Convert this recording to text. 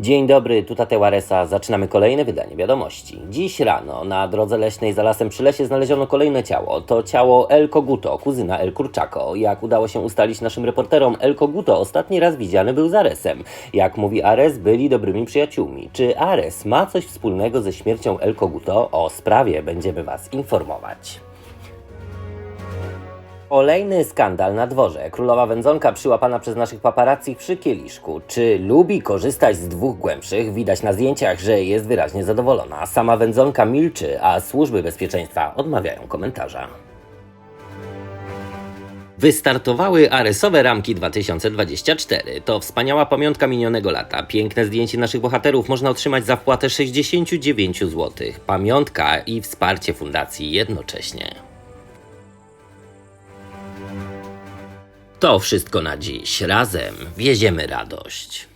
Dzień dobry, tu Tate. Zaczynamy kolejne wydanie wiadomości. Dziś rano na drodze leśnej za lasem przy lesie znaleziono kolejne ciało. To ciało El Koguto, kuzyna El Kurczako. Jak udało się ustalić naszym reporterom, El Koguto ostatni raz widziany był z Aresem. Jak mówi Ares, byli dobrymi przyjaciółmi. Czy Ares ma coś wspólnego ze śmiercią El Koguto? O sprawie będziemy Was informować. Kolejny skandal na dworze. Królowa wędzonka przyłapana przez naszych paparazzi przy kieliszku. Czy lubi korzystać z dwóch głębszych? Widać na zdjęciach, że jest wyraźnie zadowolona. Sama wędzonka milczy, a służby bezpieczeństwa odmawiają komentarza. Wystartowały Aresowe Ramki 2024. To wspaniała pamiątka minionego lata. Piękne zdjęcie naszych bohaterów można otrzymać za wpłatę 69 zł. Pamiątka i wsparcie fundacji jednocześnie. To wszystko na dziś. Razem wieziemy radość.